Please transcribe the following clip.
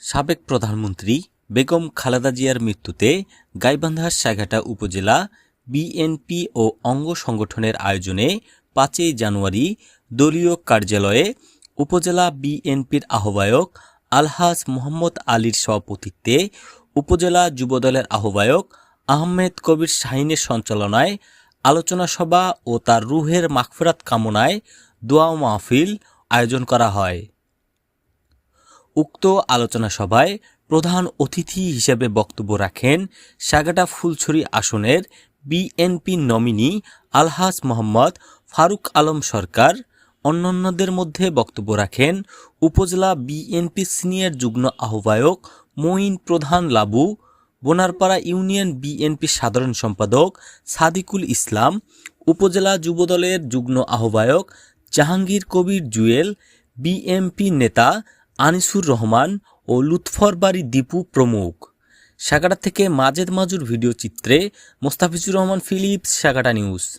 সাবেক প্রধানমন্ত্রী বেগম খালেদা জিয়ার মৃত্যুতে গাইবান্ধার সাঘাটা উপজেলা বিএনপি ও অঙ্গ সংগঠনের আয়োজনে পাঁচই জানুয়ারি দলীয় কার্যালয়ে উপজেলা বিএনপির আহ্বায়ক আলহাজ মোহাম্মদ আলীর সভাপতিত্বে উপজেলা যুবদলের আহ্বায়ক আহমেদ কবির শাহিনের সঞ্চালনায় আলোচনা সভা ও তার রুহের মাগফিরাত কামনায় দোয়া মাহফিল আয়োজন করা হয়। উক্ত আলোচনা সভায় প্রধান অতিথি হিসেবে বক্তব্য রাখেন সাগাটা ফুলছড়ি আসনের বিএনপি নমিনি আলহাজ মোহাম্মদ ফারুক আলম সরকার। অন্যান্যদের মধ্যে বক্তব্য রাখেন উপজেলা বিএনপি সিনিয়র যুগ্ম আহ্বায়ক মঈন প্রধান লাবু, বোনারপাড়া ইউনিয়ন বিএনপি সাধারণ সম্পাদক সাদিকুল ইসলাম, উপজেলা যুবদলের যুগ্ম আহ্বায়ক জাহাঙ্গীর কবির জুয়েল বিএমপি নেতা আনিসুর রহমান ও লুৎফর লুৎফরবাড়ি দীপু প্রমুখ। সাগাটা থেকে মাজেদ মাজুর ভিডিও চিত্রে মোস্তাফিজুর রহমান ফিলিপস, সাগাটা নিউজ।